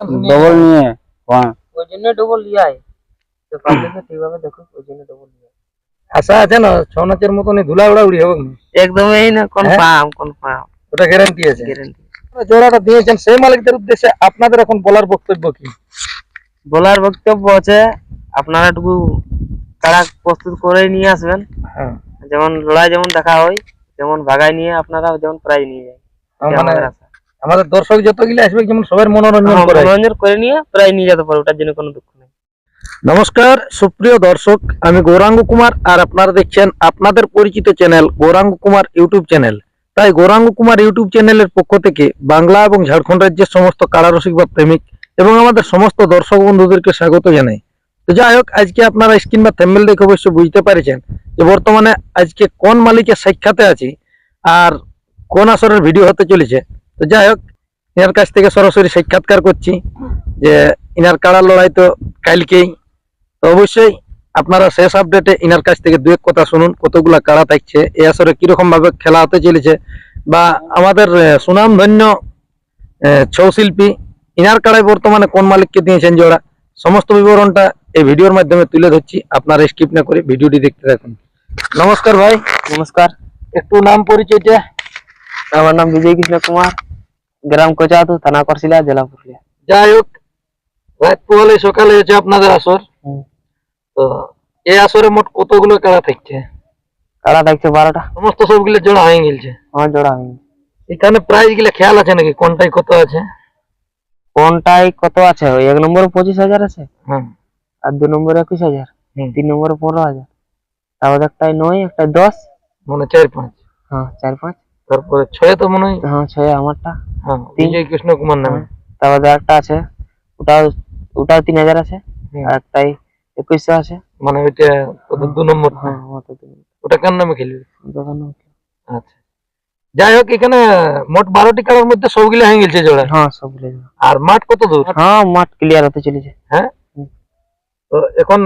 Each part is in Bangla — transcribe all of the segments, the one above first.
ডবল নিয়ে হ্যাঁ ওই জন্য ডবল লিয়াই তো পাবলিকে ঠিকভাবে দেখো ওই জন্য ডবল লিয়াই আশা আছে না? ছৌ নাচের মতনই ধুলা উড়া উড়ি হবে না? একদমই না কনফার্ম কনফার্ম ওটা গ্যারান্টি আছে। গ্যারান্টি জোড়াটা দিয়েছেন সেই মালিকদের উদ্দেশ্যে আপনাদের এখন বলার বক্তব্য কি? বলার বক্তব্য আছে আপনারা একটু তারা প্রস্তুত করে নিয়ে আসবেন। হ্যাঁ। যেমন লড়াই যেমন দেখা হয় যেমন ভাগায় নিয়ে আপনারা যেমন প্রাইজ নিয়ে যায়। মানে আমাদের আশা। আমাদের দর্শক যতগুলো আসবে যেমন সবার মনোরঞ্জন করে। মনোরঞ্জন করে নিয়ে প্রায় নিয়ে যেতে পারে ওটার জন্য কোনো দুঃখ নেই। নমস্কার সুপ্রিয় দর্শক আমি গৌরাঙ্গ কুমার আর আপনারা দেখছেন আপনাদের পরিচিত channel Gouranga Kumar YouTube channel. তাই গৌরাঙ্গ কুমার ইউটিউব চ্যানেলের পক্ষ থেকে বাংলা এবং ঝাড়খণ্ড রাজ্যের সমস্ত কারারসিক বা প্রেমিক এবং আমাদের সমস্ত দর্শক বন্ধুদেরকে স্বাগত জানাই। তো যাই হোক আজকে আপনারা স্ক্রিন বা থ্যাম্বেল দেখে অবশ্যই বুঝতে পারছেন যে বর্তমানে আজকে কোন মালিকের সাক্ষাতে আছি আর কোন আসরের ভিডিও হতে চলেছে। তো যাই হোক এনার কাছ থেকে সরাসরি সাক্ষাৎকার করছি যে ইনার কাড়ার লড়াই তো কালকেই। তো অবশ্যই আপনারা শেষ আপডেটে ইনার কাছ থেকে দু এক কথা শুনুন কতগুলা কাড়া থাকছে এ আসরে কীরকম ভাবে খেলা হতে চলেছে বা আমাদের সুনামধন্য ছৌ শিল্পী ইনার কাড়ায় বর্তমানে কোন মালিককে দিয়েছেন জোড়া সমস্ত বিবরণটা এই ভিডিওর মাধ্যমে তুলে ধরছি আপনারা স্কিপ না করে ভিডিওটি দেখতে থাকুন। নমস্কার ভাই। নমস্কার। একটু নাম পরিচয়টা আমার নাম বিজয় কৃষ্ণ কুমার। গ্রাম কোচাতু থানা করছিলা জেলা পুরুলিয়া। যাই হোক রাত পোহালে সকালে হয়েছে আপনাদের আসর তো এই আসরে মোট কতগুলো কাড়া থাকছে? কাড়া থাকছে বারোটা। সমস্ত সবগুলো জোড়া হয়ে গেছে আমার জোড়া হয়নি এখানে প্রাইসগুলো খেয়াল আছে নাকি? কোনটাই কত আছে? কোনটাই কত আছে? ওই এক নম্বরে পঁচিশ হাজার আছে হ্যাঁ আর দু নম্বরে একুশ হাজার তিন নম্বরে পনেরো হাজার। তারপর একটাই নয় একটাই দশ। মানে চার পাঁচ। হ্যাঁ চার পাঁচ। তারপরে ছয় তো মনে হয় হ্যাঁ ছয় আমারটা। হ্যাঁ। বিজয় কৃষ্ণ কুমার নামে। তারপর একটা আছে। ওটাও ওটাও তিন হাজার আছে। হুম। আর একটাই একুশশো আছে। মানে ওইটা কত? দু নম্বর। হ্যাঁ ওটা কার নামে খেলবে? দোকান আচ্ছা। যাই হোক এখানে মোট বারোটি কাড়ার মধ্যে সবগুলো হয়ে গেছে জোড়া। হ্যাঁ সবগুলো আর মাঠ কত দূর? হ্যাঁ মাঠ ক্লিয়ার হতে চলেছে। হ্যাঁ? তো এখন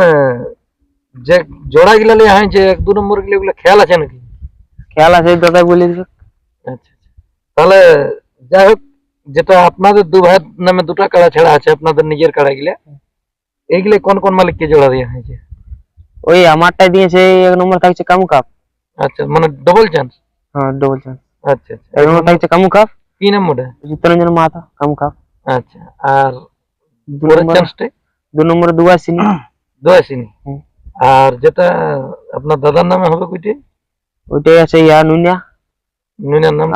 যে জোড়া গুলা লিয়ে হয়েছে এক দু নম্বরগুলো খেয়াল আছে নাকি? খেয়াল আছে দাদা বলে দিবে। তাহলে যাই হোক যেটা আপনাদের দু ভাইয়ের নামে দুটো কাড়া ছাড়া আছে আপনাদের নিজের কাড়া গিলা এইগুলো কোন কোন মালিককে জোড়া দেওয়া হয়েছে? ওই আমারটাই দিয়েছে এক নম্বর থাকছে কামু কাপ আচ্ছা মানে ডবল চান্স হ্যাঁ ডবল চান্স আচ্ছা আচ্ছা। এক নম্বর থাকছে কামু কাপ কি নাম্বারটা চিত্তরঞ্জন মাহাতো কামু কাপ আচ্ছা আর দু নম্বর চান্সটা দু নম্বরে দুবার সিনি দয়াসিনী আর যেটা আপনার দাদার নামে হবে কইটি? ওইটাই আছে ইয়া নুনিয়া। নুনার নাম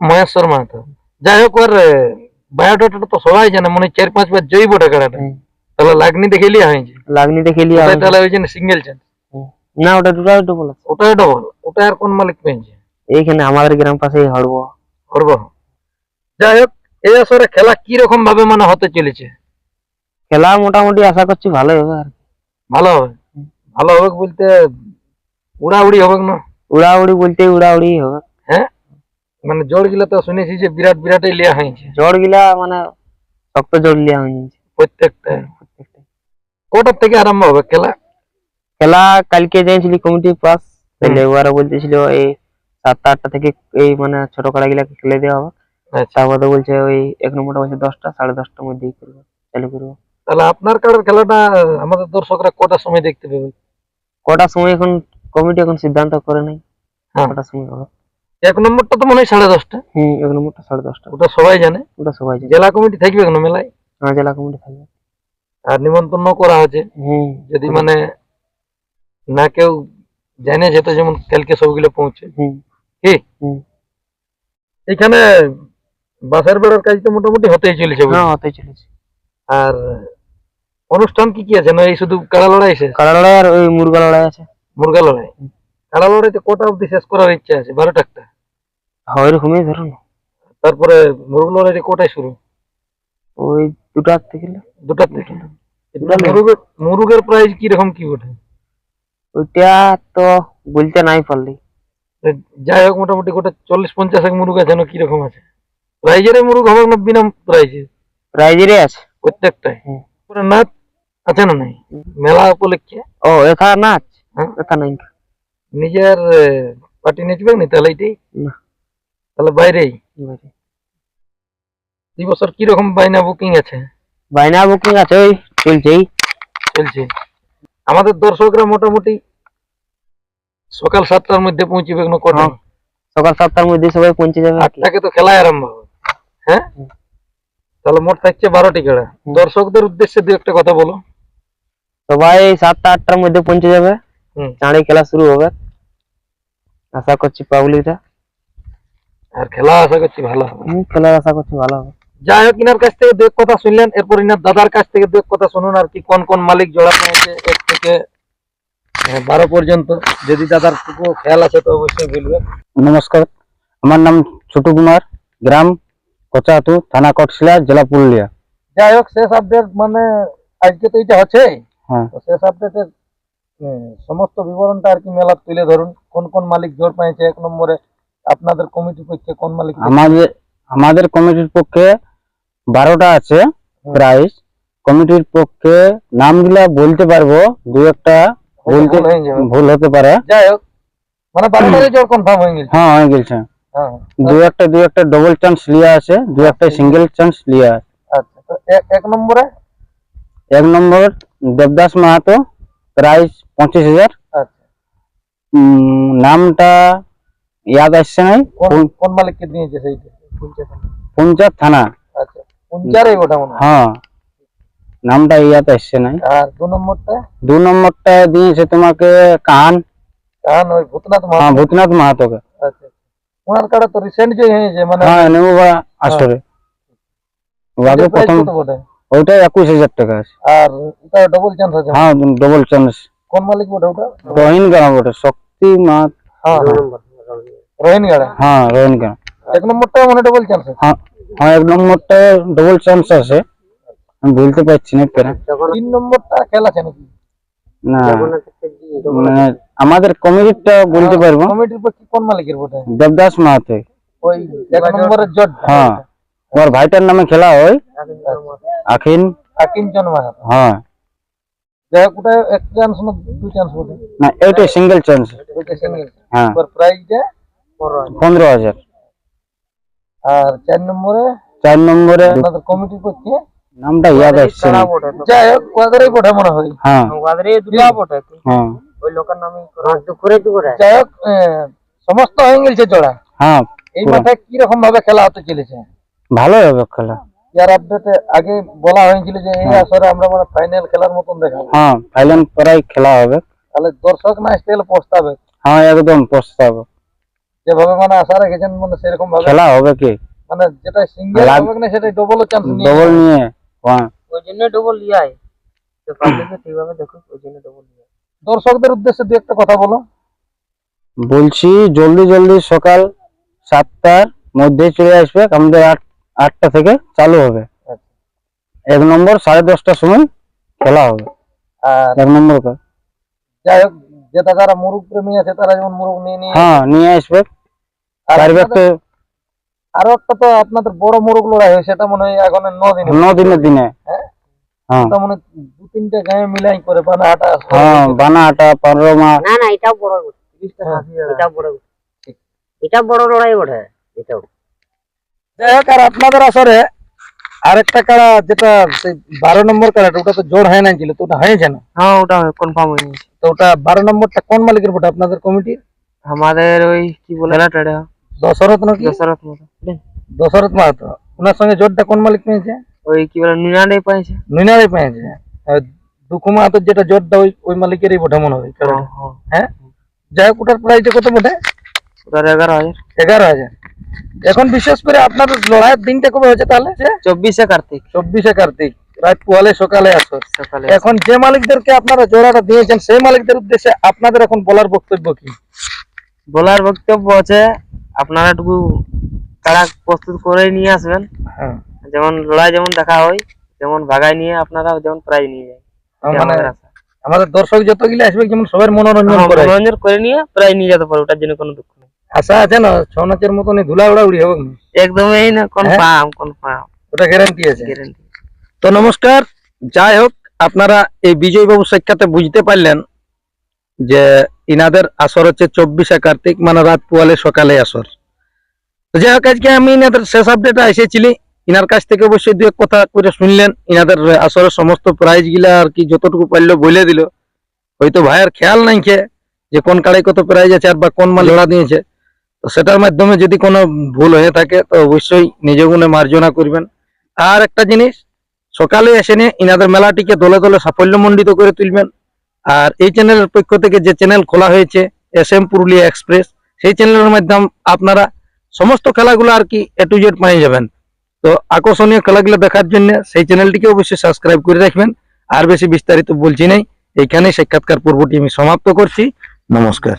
মহেশ্বর মাহাতো যাই হোক ওর বায়োডাটা তো সবাই জানে মনে চার পাঁচ বার জৈব টাকাটা। তাহলে লাগনি দেখে লিয়া হয়েছে। লাগনি দেখে লিয়া তাহলে ওই জন্য সিঙ্গেল চান্স না ওটা দুটাই ডবল আছে। ওটাই ডবল ওটা আর কোন মালিক পেয়েছে? এইখানে আমাদের গ্রাম পাশেই হড়ব করব যাই হোক এই আসরে খেলা কি রকম ভাবে মানে হতে চলেছে? খেলা মোটামুটি আশা করছি ভালোই হবে আর ভালো হবে? ভালো হবে বলতে উড়াউড়ি হবে না? উড়াউড়ি বলতে উড়াউড়ি হবে। মানে জোর গিলা তো শুনেছি যে বিরাট বিরাটই লিয়া হয়েছে। জড় গিলা মানে শক্ত জড় লিয়া হয়েছে। প্রত্যেকটা। প্রত্যেকটাই। কোটার থেকে আরম্ভ হবে খেলা? খেলা কালকে যাইছিলি কমিটি পাস তাহলে ওরা বলতেছিল এই সাতটা আটটা থেকে এই মানে ছোট কাড়া গিলাকে খেলে দেওয়া হবে। আচ্ছা। তারপরে তো বলছে ওই এক নম্বরটা বলছে দশটা সাড়ে দশটার মধ্যেই করব চালু করব। তাহলে আপনার কার্ডের খেলাটা আমাদের দর্শকরা কটার সময় দেখতে পাবে? কটার সময় এখন কমিটি এখন সিদ্ধান্ত করে নাই। হ্যাঁ। কটার সময় হবে। এক নম্বরটা তো মনে হয় সাড়ে দশটা। হুম এক নম্বরটা সাড়ে দশটা। ওটা সবাই জানে। ওটা সবাই জানে। জেলা কমিটি থাকবে কেন মেলায়? হ্যাঁ জেলা কমিটি থাকবে। আর নিমন্ত্রণ করা হয়েছে। হুম যদি মানে না কেউ জানে যেত যেমন কালকে সবগুলো পৌঁছে। কি? এখানে বাসার বেড়ার কাজ তো মোটামুটি হতেই চলেছে? হ্যাঁ হতে চলেছে। আর অনুষ্ঠান কি কি আছে? না এই শুধু কাড়া লড়াই আছে? কাড়া লড়াই আর ওই মুরগা লড়াই আছে। মুরগা লড়াই। কাড়া লড়াইতে কটা অবধি শেষ করার ইচ্ছা আছে? বারোটা একটা? হয় ওরকমই ধরুন। তারপরে মুরগ লড়াইটা কোটায় শুরু? ওই দুটার থেকে দুটার থেকে। মুরগের মুরগের প্রাইস কি রকম কি ওঠে ওইটা তো বলতে নাই পারলি। যাই হোক মোটামুটি গোটা চল্লিশ পঞ্চাশ এক মুরগ আছে না কীরকম আছে? প্রাইজের মুরগ হবে না বিনা প্রাইজে প্রাইজেরই আছে। প্রত্যেকটাই। পুরো নাচ আছে না নাই? মেলা উপলক্ষে? ও এখা নাচ? হ্যাঁ। এখা নাই নিজের পার্টি নেচবে না তাহলে এটাই? না। তাহলে বাইরেই এই বছর কীরকম বাইনা বুকিং আছে? বাইনা বুকিং আছে ওই চলছেই। চলছে। আমাদের দর্শকরা মোটামুটি সকাল সাতটার মধ্যে পৌঁছিবে কোনো কটা হ্যাঁ। সকাল সাতটার মধ্যে সবাই পৌঁছে যাবে। কি। আটটাকে তো খেলাই আরম্ভ হবে। হ্যাঁ? তাহলে মোট থাকছে বারোটি খেলা। দর্শকদের উদ্দেশ্যে দু একটা কথা বলো। সবাই সাতটা আটটার মধ্যে পৌঁছে যাবে। হুম। চাঁড়ে খেলা শুরু হবে। আশা করছি পাবলিকটা আর খেলা আশা করছি ভালো হবে। খেলার আশা করছি ভালো হবে। যাই হোক ইনার কাছ থেকে দু এক কথা শুনলেন এরপর ইনার দাদার কাছ থেকে দু এক কথা শুনুন আর কি কোন কোন মালিক জোড়া পেয়েছে এক থেকে বারো পর্যন্ত। যদি দাদার টুকু খেয়াল আছে তো অবশ্যই বলবেন। নমস্কার আমার নাম ছোটু কুমার গ্রাম কচাহাতু থানা কটশিলা জেলা পুরুলিয়া। যাই হোক শেষ আপডেট মানে আজকে তো এটা হচ্ছে হ্যাঁ। তো শেষ আপডেটের সমস্ত বিবরণটা আর কি মেলা তুলে ধরুন কোন কোন মালিক জোর পাইছে এক নম্বরে। আপনাদের কমিটির পক্ষে কোন মালিক আমাদের আমাদের কমিটির পক্ষে বারোটা আছে প্রাইস কমিটির পক্ষে নামগুলা বলতে পারব দু একটা বলতে ভুল হতে পারে। যাই হোক মানে বারোটারে জোর কনফার্ম হয়ে গেছে। হ্যাঁ হয়ে গেছে। হ্যাঁ দু একটা দু একটা ডবল চান্স লিয়া আছে দু একটা সিঙ্গেল চান্স লিয়া আছে। আচ্ছা তো এক- এক নম্বরে? এক নম্বর দেবদাস মাহাতো প্রাইস পঁচিশ হাজার। আচ্ছা। নামটা ইয়াদ আসছে নাই? কোন কোন মালিককে দিয়েছে সেইটা? পঞ্চায়েত থানা? আচ্ছা পঞ্চারে ওটা মনে হ্যাঁ। নামটা ইয়াদ আসছে নাই। আর দু নম্বরটা? দু নম্বরটা দিয়েছে তোমাকে কান। কারণ ওই ভূতনাথ হ্যাঁ ভূতনাথ মাহাতোকে। আচ্ছা ওনার কাটা তো রিসেন্ট যে হয়েছে মানে হ্যাঁ নেবুবা আসরে। ওকে প্রথম ওইটা একুশ হাজার টাকা আছে। আর এটা ডবল চান্স আছে। হ্যাঁ ডবল চান্স কোন মালিক বটে ওটা? রোহিন গ্রাম ওটা শক্তি মাহাত হ্যাঁ। রোহিন গাড়া? হ্যাঁ রোহিন এক নম্বরটা মানে ডবল চান্স হ্যাঁ হ্যাঁ এক নম্বরটা ডবল চান্স আছে। আমি বলতে পারছি না কেন? তিন নম্বরটা খেল আছে নাকি? না। মানে আমাদের কমিটিটা বলতে পারব? কমিটির পক্ষে কোন মালিকের বটে দেবদাস মাহাতো। ওই এক নম্বরের জট হ্যাঁ ভাইটার নামে খেলা হয়। আখিন। মাহাতো। হ্যাঁ। যাই হোক ওটা এক চান্স না দু চান্স বটে? না এইটা সিঙ্গেল চান্স ওইটা সিঙ্গেল হ্যাঁ। ওর প্রাইসটা পনেরো হাজার। আর চার নম্বরে? চার নম্বরে আপনাদের কমিটির নামটা ইয়াদ আসছে। যাই হোক ওদেরই বটে মনে হয়। হ্যাঁ। দুটা বটে। হ্যাঁ। ওই লোকের নামে দুপুরে দুপুরে যাই হোক সমস্ত হয়ে গেছে জোড়া। হ্যাঁ এই মাঠে কীরকম ভাবে খেলা হতে চলেছে? ভালোই হবে খেলা। ইয়ার আপডেটে আগে বলা হয়েছিল যে এই আসরে আমরা মানে ফাইনাল খেলার মতন দেখাবো। হ্যাঁ ফাইনাল প্রায় খেলা হবে। তাহলে দর্শক না স্টেল পস্তাবে। হ্যাঁ একদম প্রস্তাব। যেভাবে মানে আশা রেখেছেন মানে সেরকম ভাবে খেলা হবে কি? মানে যেটা সিঙ্গেল হবে না সেটা ডবল চান্স নিয়ে। ডবল নিয়ে হ্যাঁ। ওই জন্য ডবল লিয়াই তো পাবলিকে ঠিকভাবে দেখো ওই জন্য ডবল লিয়াই দর্শকদের উদ্দেশ্যে দু একটা কথা বলো। বলছি জলদি জলদি সকাল সাতটার মধ্যে চলে আসবে। আমাদের আট আটটা থেকে চালু হবে। আচ্ছা। এক নম্বর সাড়ে দশটার সময় খেলা হবে। আর এক নম্বর যাই হোক যে যারা মুরুগ প্রেমী আছে তারা যেমন মুরুগ নিয়ে নিয়ে হ্যাঁ নিয়ে আসবে। আর একটা তো আপনাদের বড় মুরুগ লড়াই হয় সেটা মনে হয় এখন ন দিনে ন দিনের দিনে। হ্যাঁ? হ্যাঁ। মনে দু তিনটে গায়ে মিলাই করে বানা হ্যাঁ বানাটা পনেরো না না এটাও বড় এটাও বড় এটা বড় লড়াই বটে এটাও। যাই হোক আর আপনাদের আসরে আরেকটা কাড়া যেটা বারো নম্বর কাড়াটা ওটা তো জোর হয় না ছিল তো ওটা হয়েছে না? হ্যাঁ ওটা কনফার্ম হয়ে গেছে। তো ওটা বারো নম্বরটা কোন মালিকের ওটা আপনাদের কমিটির? আমাদের ওই কি বলে? দশরথ নাকি? দশরথ দশরথ মাহাতো। ওনার সঙ্গে জোরটা কোন মালিক পেয়েছে? ওই কি বলে নুনানে পাইছে মিনারে পেয়েছে। দুঃখু মাহাতোর যেটা জোরটা ওই ওই মালিকেরই বটে মনে হয় হ্যাঁ। হ্যাঁ? যাই হোক ওটার প্রাইসটা কত বটে ওটার এগারো হাজার। এগারো হাজার। এখন বিশেষ করে আপনাদের লড়াইয়ের দিনটা কবে হচ্ছে তাহলে? চব্বিশে কার্তিক। চব্বিশে কার্তিক। রাত পোয়ালে সকালে আসর সকালে এখন যে মালিকদেরকে আপনারা জোড়াটা দিয়েছেন সেই মালিকদের উদ্দেশ্যে আপনাদের এখন বলার বক্তব্য কি? বলার বক্তব্য আছে আপনারা একটু তারা প্রস্তুত করে নিয়ে আসবেন। হ্যাঁ। যেমন লড়াই যেমন দেখা হয় যেমন ভাগায় নিয়ে আপনারা যেমন প্রাইজ নিয়ে যায় মানে আমাদের দর্শক যতগুলি আসবে যেমন সবার মনোরঞ্জন হ্যাঁ, করে। মনোরঞ্জন করে নিয়ে প্রাইজ নিয়ে যেতে পারে ওটার জন্য কোনো দুঃখ নেই। আশা আছে না? ছৌ নাচের মতন ধুলা উড়া উড়ি হবে? একদমই না কনফার্ম কনফার্ম ওটা গ্যারান্টি আছে। গ্যারেন্টি তো নমস্কার, যাই হোক, আপনারা এই বিজয় বাবু সাক্ষাতে বুঝতে পারলেন যে ইনাদের আসর হচ্ছে চব্বিশে কার্তিক মানে রাত পোয়ালে সকালে আসর। যাই হোক, আজকে আমি ইনাদের শেষ আপডেটে এসেছিলি। ইনার কাছ থেকে অবশ্যই দু এক কথা করে শুনলেন। ইনাদের আসরের সমস্ত প্রাইজ গিলা আর কি যতটুকু পারল বলে দিল। হয়তো ভাইয়ের খেয়াল নাই খে যে কোন কাড়াই কত প্রাইজ আছে আর বা কোন মাল জোড়া দিয়েছে। তো সেটার মাধ্যমে যদি কোনো ভুল হয়ে থাকে, তো অবশ্যই নিজে গুণে মার্জনা করবেন। আর একটা জিনিস সকালে এসে নিয়ে ইনাদের মেলাটিকে দলে দলে সাফল্যমণ্ডিত করে তুলবেন। আর এই চ্যানেলের পক্ষ থেকে যে চ্যানেল খোলা হয়েছে, এস এম পুরুলিয়া এক্সপ্রেস, সেই চ্যানেলের মাধ্যম আপনারা সমস্ত খেলাগুলো আর কি এ টু জেড পেয়ে যাবেন। তো আকর্ষণীয় খেলাগুলো দেখার জন্য সেই চ্যানেলটিকে অবশ্যই সাবস্ক্রাইব করে রাখবেন। আর বেশি বিস্তারিত বলছি নাই এইখানে সাক্ষাৎকার পর্বটি আমি সমাপ্ত করছি। নমস্কার।